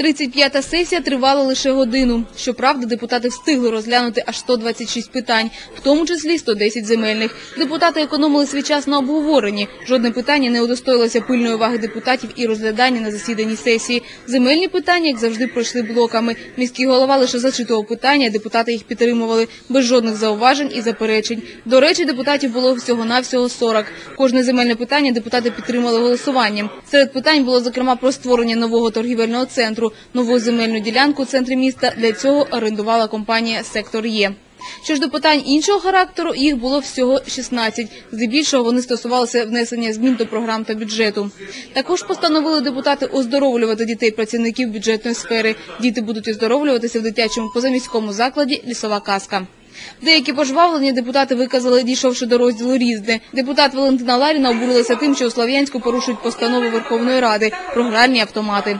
35-та сесія тривала лише годину. Щоправда, депутати встигли розглянути аж 126 питань, в тому числі 110 земельних. Депутати економили свій час на обговоренні. Жодне питання не удостоїлося пильної уваги депутатів і розглядання на засіданні сесії. Земельні питання, як завжди, пройшли блоками. Міський голова лише зачитував питання, депутати їх підтримували без жодних зауважень і заперечень. До речі, депутатів було всього-навсього 40. Кожне земельне питання депутати підтримали голосуванням. Серед питань було, зокрема, про створення нового торгівельного центру. Нову земельну ділянку у центрі міста для цього орендувала компанія «Сектор Є». Що ж до питань іншого характеру, їх було всього 16. Здебільшого вони стосувалися внесення змін до програм та бюджету. Також постановили депутати оздоровлювати дітей працівників бюджетної сфери. Діти будуть оздоровлюватися в дитячому позаміському закладі «Лісова казка». Деякі пожвавлення депутати виказали, дійшовши до розділу «Різне». Депутат Валентина Ларіна обурилася тим, що у Слов'янську порушують постанову Верховної Ради про гральні автомати.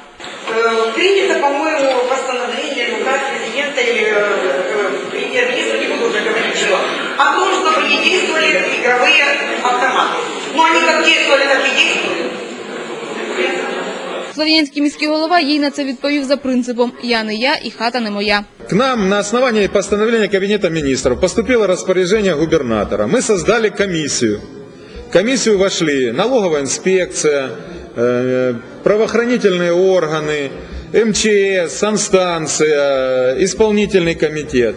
Э, Принято, по-моему, постановление или указ президента или э, э, премьер-министра, не буду уже говорить чего, о том, чтобы не действовали игровые автоматы. Но они как действовали, так и действуют. Слов'янський міський голова їй на це відповів за принципом «Я не я і хата не моя». К нам на основании постановления Кабинета министров поступило распоряжение губернатора. Мы создали комиссию. В комиссию вошли налоговая инспекция, э, правоохранительные органы, МЧС, санстанция, исполнительный комитет.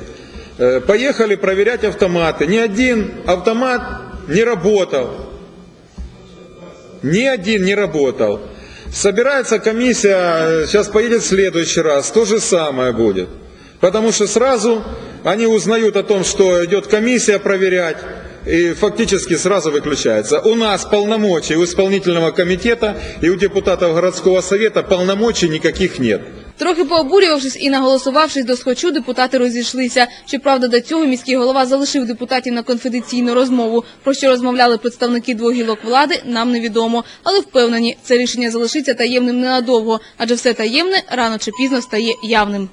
Э, Поехали проверять автоматы. Ни один автомат не работал. Ни один не работал. Собирается комиссия, сейчас поедет в следующий раз, то же самое будет. Потому что сразу они узнают о том, что идет комиссия проверять, и фактически сразу выключается. У нас полномочий у исполнительного комитета и у депутатов городского совета полномочий никаких нет. Трохи пообурювавшись і наголосувавшись до схочу, депутати розійшлися. Щоправда, до цього міський голова залишив депутатів на конфіденційну розмову. Про що розмовляли представники двох гілок влади, нам невідомо. Але впевнені, це рішення залишиться таємним ненадовго, адже все таємне рано чи пізно стає явним.